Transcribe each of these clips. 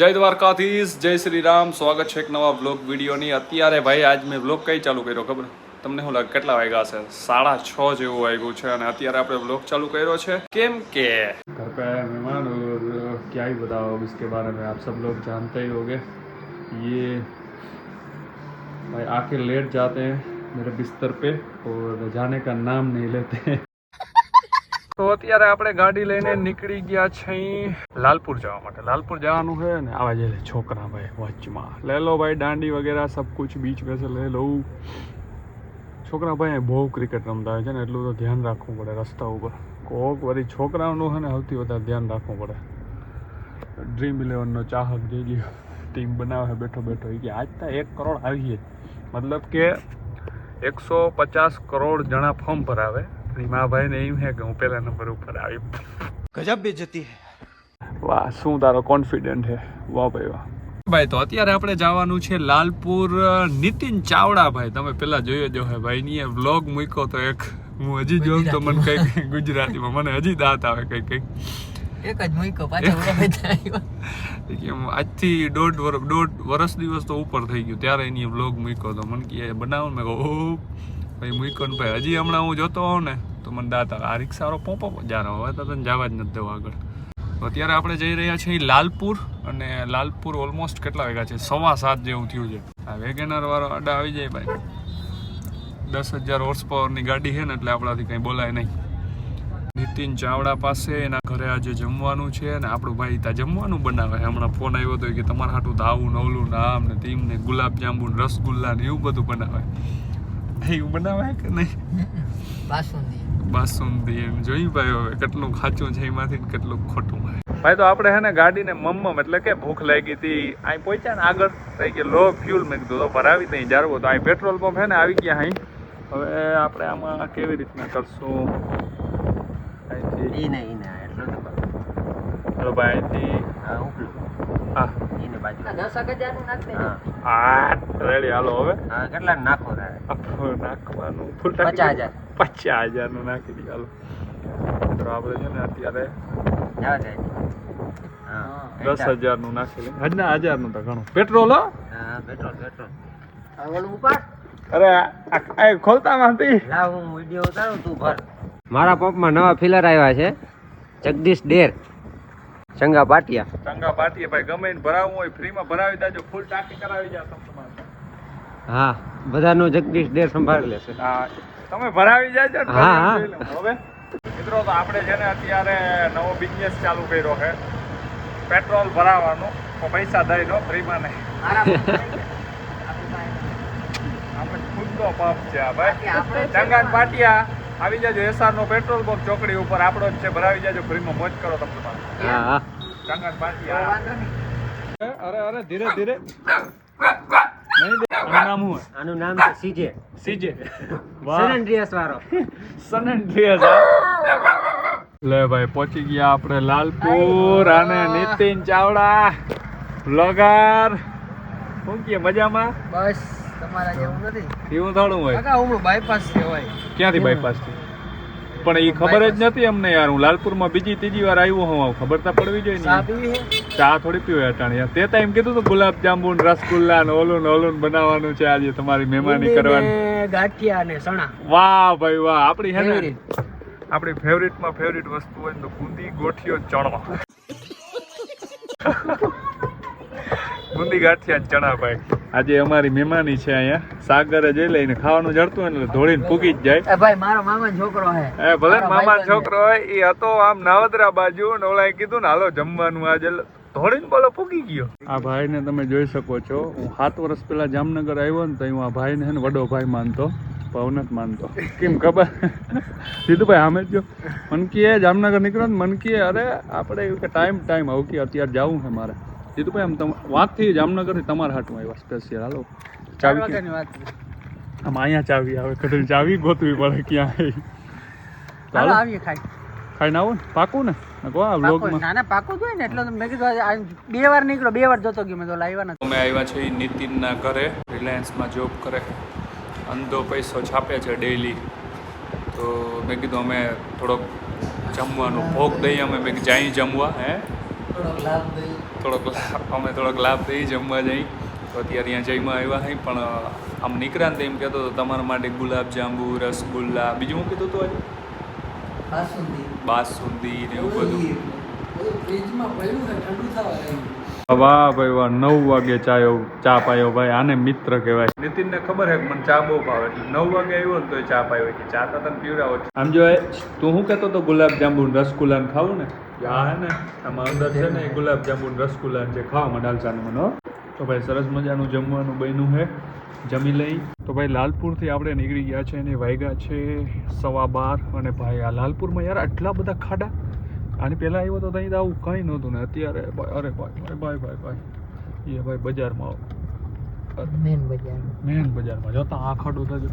જય દ્વારકાધીશ જય શ્રી રામ સ્વાગત છે એક નવા બ્લોગ વિડીયોની અત્યારે ભાઈ આજ મેં બ્લોગ કઈ ચાલુ કર્યો ખબર તમને શું લાગે કેટલા વાગ્યા છે સાડા છ જેવું વાગ્યું છે અને અત્યારે આપણે બ્લોગ ચાલુ કર્યો છે કેમ કે ઘર पे आया मेहमान और क्या ही बताओ अब इसके बारे में आप सब लोग जानते ही होंगे ये भाई आके लेट जाते हैं मेरे बिस्तर पे और जाने का नाम नहीं लेते તો અત્યારે આપણે ગાડી લઈને નીકળી ગયા છે લાલપુર જવા માટે. લાલપુર જવાનું છે ને, આવા જાય છોકરા ભાઈ વચમાં. લે લો ભાઈ દાંડી વગેરે સબ કુછ બીચ में લઈ લે લો. છોકરા ભાઈ બહુ ક્રિકેટ રમતા હોય છે ને, એટલું તો ધ્યાન રાખવું પડે રસ્તા ઉપર. કોક વળી છોકરાઓનું છે ને, સૌથી વધારે ધ્યાન રાખવું પડે. ડ્રીમ ઇલેવનનો ચાહક જે ગયો ટીમ બનાવે, બેઠો બેઠો એ કે આજ તો એક કરોડ આવીએ. મતલબ કે એકસો પચાસ કરોડ જણા ફોર્મ ભરાવે. રીમાભાઈને એમ હે કે હું પહેલા નંબર ઉપર આવી. ગજબ બેજતી હે. વાહ શું તારો કોન્ફિડન્ટ હે? વાહ ભાઈ વાહ. ભાઈ તો અત્યારે આપણે જવાનું છે લાલપુર નીતિન ચાવડા ભાઈ. તમે પેલા જોયો જો હે ભાઈ ની વ્લોગ મૂક્યો તો એક હું હજી જોઉં તો મને કંઈક ગુજરાતીમાં. મને હજી દાંત આવે કંઈક કંઈક. એક જ મૂક્યો પાછો કેમ આજથી દોઢ વર્ષ દોઢ વર્ષ દિવસ તો ઉપર થઈ ગયું. ત્યારે એની વ્લોગ મૂક્યો તો મને કે બનાવો. મેં ઓહ. ભાઈ મૂક્યો ભાઈ, હજી હમણાં હું જોતો હોઉં ને, તો મને દાતા આ રિક્ષાવાળો પોપો જાણો, હવે તો તને જવા જ નથી દેવા આગળ. અત્યારે આપણે જઈ રહ્યા છીએ લાલપુર, અને લાલપુર ઓલમોસ્ટ કેટલા વાગ્યા છે? સવા સાત જેવું થયું છે. આ વેગેનર વાળો અડા આવી જાય ભાઈ. દસ હજાર હોર્સ પાવરની ગાડી છે ને, એટલે આપણાથી કંઈ બોલાય નહીં. નીતિન ચાવડા પાસે, એના ઘરે આજે જમવાનું છે, અને આપણું ભાઈ ત્યાં જમવાનું બનાવે. હમણાં ફોન આવ્યો હતો કે તમારા હાટું તો આવું નામ આમ ને તેમ ને ગુલાબ જાંબુ રસગુલ્લા ને એવું બધું બનાવે. એવું બનાવાય કે નહીં? બાસુંદી. બાસુંદી એમ. જોઈ ભાઈ હવે કેટલું ખાચું છે એમાંથી ને કેટલું ખોટું ભાઈ તો આપણે હે ને ગાડીને મમ્મમ એટલે કે ભૂખ લાગી હતી. અહીં પહોંચ્યા ને આગળ થઈ કે લો ફ્યુલ મેં કીધું તો ભરાવી દઈ જારવો તો અહીં પેટ્રોલ પંપ હે ને આવી ગયા અહીં. હવે આપણે આમાં કેવી રીતના કરશું? ચલો ભાઈ અહીંથી હા ઉપલું. હા. ઈને બાજુ. દસ હજારનું નાખ હા રેડી હાલો હવે. હા કેટલા નાખો નાખવાનું ફૂલ પચાસ હજાર. પચાસ હજારનું નાખી દઈએ હાલો. તો આપણે છે ને અત્યારે દસ હજારનું નાખી લઈએ. હજના હજારનું તો ઘણું. પેટ્રોલ હો? હા પેટ્રોલ પેટ્રોલ. ઉપર અરે ખોલતા માંથી લાવ હું વિડિયો ઉતારું તું ભર. મારા પંપમાં નવા ફિલર આવ્યા છે. જગદીશ ડેર. ચંગા પાટિયા. ચંગા પાટિયા ભાઈ ગમે એને ભરાવવું હોય ફ્રીમાં ભરાવી દેજો. ફૂલ ટાંકી કરાવી જાવ તમે તમારે હા બધાનું જગદીશ ડેર સંભાળી લેશે હા તમે ભરાવી જાજો ને હા, હા. હવે મિત્રો તો આપણે છે ને અત્યારે નવો બિઝનેસ ચાલુ કર્યો છે. પેટ્રોલ ભરાવાનું પૈસા દઈ દો ફ્રીમાં નહીં. આપણે ખુદનો પંપ છે આ ભાઈ. ચંગાન પાટિયા આવી જાજો એસઆર નો પેટ્રોલ પંપ ચોકડી ઉપર. આપણો જ છે ભરાવી જાજો ફ્રીમાં મોજ કરો તમે તમારે હા. હા ચંગાન પાટિયા. અરે અરે ધીરે ધીરે. નામ શું આનું નામ છે સીજે. સીજે. સન વાળો. સન લે ભાઈ પહોંચી ગયા આપણે લાલપુર અને નીતિન ચાવડા. બ્લોગર શું કે મજામાં? બસ તમારા જેવું નથી. એવું થોડું હોય. કાકા બાયપાસ છે હોય ક્યાંથી બાયપાસથી પણ એ ખબર જ નથી અમને યાર. હું લાલપુરમાં બીજી ત્રીજી વાર આવ્યો હું આવું ખબર તો પડવી જોઈએ ચા ને ચા થોડી પીવે અટાણે તે તો એમ કીધું તો ગુલાબ જાંબુ ને રસગુલ્લા ને ઓલું ને ઓલું બનાવવાનું છે આજે તમારી મહેમાની કરવાની. ગાંઠિયા ને સણા વાહ ભાઈ વાહ. આપણી હે ને ફેવરિટ આપણી ફેવરિટમાં ફેવરિટ વસ્તુ હોય તો બુંદી ગોઠિયો ચણો બુંદી ગાંઠિયા ચણા ભાઈ. આજે અમારી મહેમાની છે અહીંયા. સાગરે જઈ લઈને ખાવાનું જડતું હોય ને એટલે ધોળીને પૂગી જ જાય. એ ભાઈ મારો મામા છોકરો હે. એ ભલે મામા છોકરો હોય એ હતો આમ નાવદરા બાજુ ને ઓલાએ કીધું ને હાલો જમવાનું આજે. ધોળીને બોલો ફૂગી ગયો. આ ભાઈને તમે જોઈ શકો છો. હું સાત વર્ષ પહેલા જામનગર આવ્યો ને તો હું આ ભાઈને હે ને વડો ભાઈ માનતો નથી માનતો. કેમ ખબર? સીધુભાઈ સામે જ જો. મનકીએ જામનગર નીકળ્યો ને મનકીએ અરે આપણે એવું કે ટાઈમ ટાઈમ આવું કે અત્યારે જવું છે મારે. સીધુભાઈ આમ તમે વાંકથી જામનગરથી તમારા હાટું આવ્યા સ્પેશિયલ હાલો. ચાવી આમ અહીંયા ચાવી આવે કઢી ચાવી ગોતવી પડે ક્યાં આવી ચાલો આવીએ ખાઈ. ખાઈને આવો ને પાકું ને? નકો આ વ્લોગમાં ના ના પાકું જ ને એટલે મેં કીધું બે વાર નીકળ્યો બે વાર જોતો ગયો મેં તો લાવ્યા નથી. અમે આવ્યા છીએ નીતિનના ઘરે રિલાયન્સમાં જોબ કરે. અંધો પૈસો છાપે છે ડેઈલી તો મેં કીધું અમે થોડોક જમવાનું ભોગ દઈએ અમે મેં કીધું જાય જમવા હે? થોડોક લાભ દઈ થોડોક લાભ અમે થોડોક લાભ થઈ જમવા જઈ. તો અત્યારે અહીંયા જઈમાં આવ્યા હઈ પણ આમ નીકળ્યા ને તો એમ કહેતો હતો તમારા માટે ગુલાબ જાંબુ રસગુલ્લા બીજું હું કીધું હતું આજે? બાસુંદી. ને એવું બધું. ફ્રીજમાં પડ્યું ને ઠંડુ થવા વાહ ભાઈ વાહ નવ વાગે ચાયો ચા પાયો ભાઈ આને મિત્ર કહેવાય. નીતિનને ખબર હે મને ચા બહુ ભાવે એટલે નવ વાગે આવ્યો ને તો ચા પાયો કે ચા તો તને પીવડાવો જ. આમ જો તું શું કહેતો તો ગુલાબ જાંબુ રસગુલ્લા ખાવું ને? આ હે ને આમાં અંદર છે ને ગુલાબ જાંબુ રસગુલ્લા છે ખાવામાં ડાલસા ને મને તો ભાઈ સરસ મજાનું જમવાનું બન્યું છે જમી લઈ. તો ભાઈ લાલપુરથી આપણે નીકળી ગયા છે અને વાગ્યા છે સવા બાર. અને ભાઈ આ લાલપુરમાં યાર આટલા બધા ખાડા આની પહેલાં આવ્યો તો ત્યાં તો આવું કંઈ નહોતું ને અત્યારે ભાઈ અરે ભાઈ ભાઈ ભાઈ ભાઈ ભાઈ. એ ભાઈ બજારમાં આવો મેન બજાર. મેન બજારમાં. જોતા આ ખાડો થજો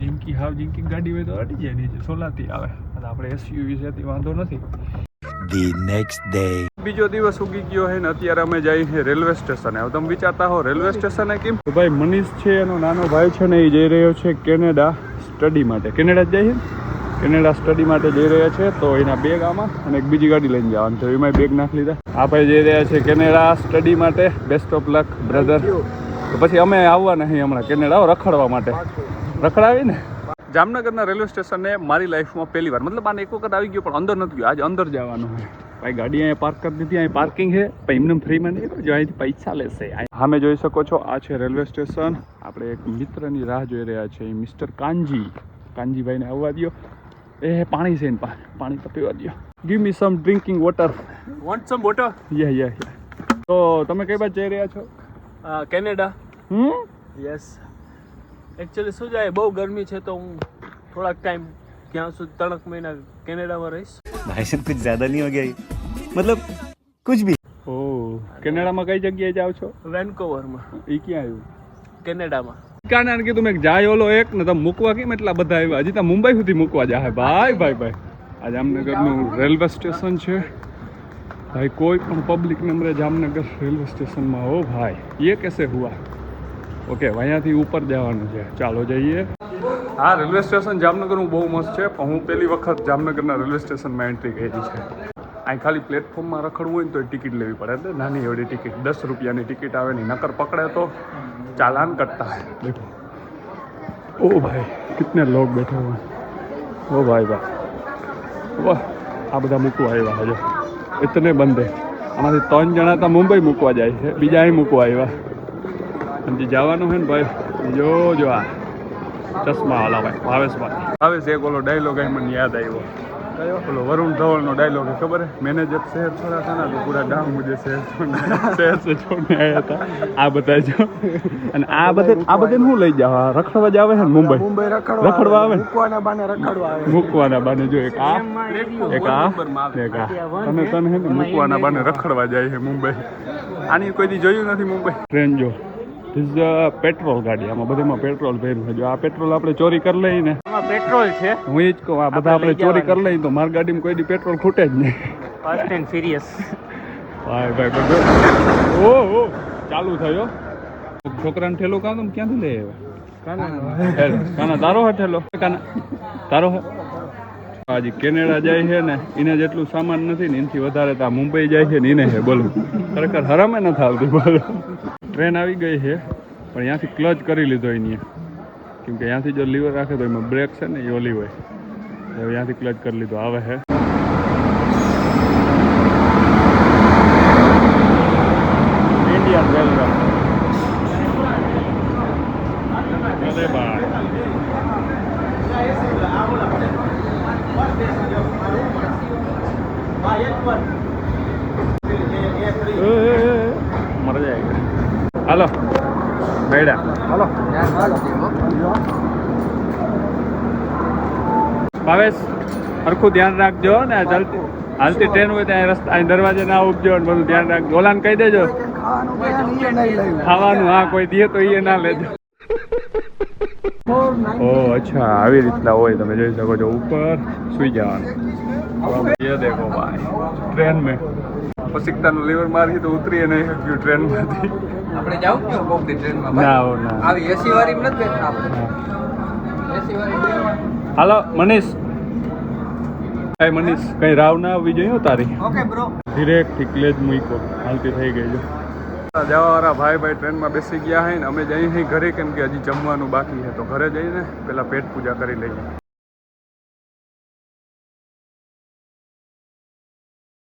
જિંકી હાવ જિંકી ગાડી હોય તો અડી જાય નીચે. સોલાથી આવે. અને આપણે એસયુવી છે તે વાંધો નથી. ધી નેક્સ્ટ ડે બીજો દિવસ ઉગી ગયો હે ને અત્યારે અમે જઈએ છીએ રેલવે સ્ટેશને. હવે તમે વિચારતા હો રેલવે સ્ટેશને કેમ? તો ભાઈ મનીષ છે એનો નાનો ભાઈ છે ને એ જઈ રહ્યો છે કેનેડા સ્ટડી માટે. કેનેડા જ જાય છે કેનેડા સ્ટડી માટે જઈ રહ્યા છે તો એના બેગ આમાં અને એક બીજી ગાડી લઈને જવાનું તો એમાં બેગ નાખી લીધા. આપણે જઈ રહ્યા છે કેનેડા સ્ટડી માટે. બેસ્ટ ઓફ લક બ્રધર તો પછી અમે આવવા નહીં હમણાં કેનેડા રખડવા માટે. રખડાવી ને જામનગરના રેલવે સ્ટેશનને મારી લાઈફમાં પહેલી વાર. મતલબ આને એક વખત આવી ગયો પણ અંદર નથી ગયો. આજે અંદર જવાનું છે. ભાઈ ગાડી અહીંયા પાર્ક કરી દીધી અહીં પાર્કિંગ છે. પણ એમને ફ્રીમાં નહીં જો અહીંથી પૈસા લેશે. સામે જોઈ શકો છો આ છે રેલવે સ્ટેશન. આપણે એક મિત્રની રાહ જોઈ રહ્યા છે મિસ્ટર કાનજી. કાનજીભાઈને આવવા દો એ પાણી છે ને પાણી તો પીવા દો give me some drinking water want some water યે યે તો તમે કઈ બાજુ જઈ રહ્યા છો? કેનેડા. હમ? યસ એકચ્યુઅલી શું જાય? બહુ ગરમી છે તો હું થોડાક ટાઈમ ત્યાં સુધી ત્રણ મહિના કેનેડામાં રહીશ. ભાઈ સાહેબ કુછ જ્યાદા નહીં હો ગયા મતલબ કુછ ભી. ઓ કેનેડામાં કઈ જગ્યાએ જાવ છો? વેનકોવરમાં એ ક્યાં આવ્યું? કેનેડામાં. કારણ કે તમે જાય ઓલો એક ને તમે મૂકવા કેમ એટલા બધા આવ્યા? હજી તો મુંબઈ સુધી મૂકવા જાય ભાઈ ભાઈ ભાઈ. આ જામનગરનું રેલવે સ્ટેશન છે. ભાઈ, કોઈ પણ પબ્લિક નંબરે જામનગર રેલવે સ્ટેશનમાં હો, ભાઈ. એ કેસે હુઆ. ઓકે અહીંયાથી ઉપર જવાનું છે. ચાલો જઈએ. હા, રેલવે સ્ટેશન જામનગરનું બહુ મસ્ત છે, પણ હું પહેલી વખત જામનગરના રેલવે સ્ટેશનમાં એન્ટ્રી કરી છે. અહીં ખાલી પ્લેટફોર્મમાં રખડવું હોય ને તો ટિકિટ લેવી પડે. એટલે નાની એવડી ટિકિટ. દસ રૂપિયાની ટિકિટ આવે ને નકર પકડે તો ચાલાન કરતા હે. દેખો. ઓ ભાઈ, કિતને લોક બેઠા હોય. ઓ ભાઈ, વાહ. વાહ. આ બધા મૂકવા આવ્યા હજો ઇતને બંધે. આમાંથી ત્રણ જણા તો મુંબઈ મૂકવા જાય છે. બીજા અહીં મૂકવા આવ્યા. અને જવાનું છે ને ભાઈ, જો જો આ. ચશ્મા વાલા ભાઈ ભાવેશ ભાઈ ભાવેશ એક ઓલો ડાયલોગ મને યાદ આવ્યો. કયો? પેલો વરુણ ધવલનો ડાયલોગ ખબર હે મેનેજર શહેર છોડા હતા તો પૂરા ગામ મુજે શહેર શહેર સે છોડને આયા હતા આ બધા જો. અને આ બધે આ બધે હું લઈ જાવ રખડવા જ આવે છે મુંબઈ. મુંબઈ રખડવા રખડવા આવે મૂકવાના બાને રખડવા આવે. મૂકવાના બાને જો એક આ. એક આ. એક આ. તમે તને હે ને મૂકવાના બાને રખડવા જાય છે મુંબઈ. આની કોઈ દી જોયું નથી મુંબઈ? ટ્રેન જો. પેટ્રોલ ગાડી. આમાં બધામાં પેટ્રોલ ભર્યું છે. જો આ પેટ્રોલ આપણે ચોરી કરી લઈએ ને. પેટ્રોલ છે. હું જ કહું આ બધા આપણે ચોરી કરી લઈએ તો મારી ગાડીમાં કોઈ દી પેટ્રોલ ખૂટે જ નહીં. ફાસ્ટ એન્ડ ફિરિયસ ભાઈ ભાઈ બધું ઓ ઓ ચાલુ થયો. છોકરાને ઠેલો કાં તમે ક્યાંથી લઈ આવ્યા? કાના તારો હે ઠેલો? કાના? તારો હે? કેનેડા જાય છે ને એને જેટલું સામાન નથી ને એનાથી વધારે તો મુંબઈ જાય છે ને એને છે બોલો. ખરેખર હરામે નથી આવતી બોલો ટ્રેન આવી ગઈ છે પણ ત્યાંથી ક્લચ કરી લીધો એની. કેમ અહીંયાથી જો લીવર રાખે તો એમાં બ્રેક છે ને એ ઓલી હોય. હવે અહીંયાથી ક્લચ કરી લીધું. આવે છે ઇન્ડિયન રેલવે અરે ભાઈ મર હાલો. બેડા. ભાવેશ સરખું ધ્યાન રાખજો ને ચાલતી હાલતી ટ્રેન હોય ત્યાં રસ્તા દરવાજે ના ઉપજો ને બધું ધ્યાન રાખજો. ઓલાને કહી દેજો. ખાવાનું હા, કોઈ દે તો એ ના લેજો. ઓ, અચ્છા, આવી રીતના હોય, તમે જોઈ શકો છો, ઉપર સુઈ જવાનું. એ દેખો ભાઈ ટ્રેન મેં. પસિકતાનું લીવર મારી તો ઉતરીએ નહીં શક્યું ટ્રેનમાંથી આપણે જાવું કે કોક દી ટ્રેનમાં ના ના. આવી એસી વાળી નથી બેઠા આપણે. એસી વાળી હાલો મનીષ. કાંઈ મનીષ કઈ રાવ ના આવવી જોઈએ તારી? ઓકે બ્રો ડિરેક્ટ ઠીકલે જ મૂકો. હાલતી થઈ ગઈ જો. જવાવાળા ભાઈ ભાઈ ટ્રેનમાં બેસી ગયા હે ને અમે જઈ ઘરે કેમ કે હજી જમવાનું બાકી છે તો ઘરે જઈને પેલા પેટ પૂજા કરી લઈએ.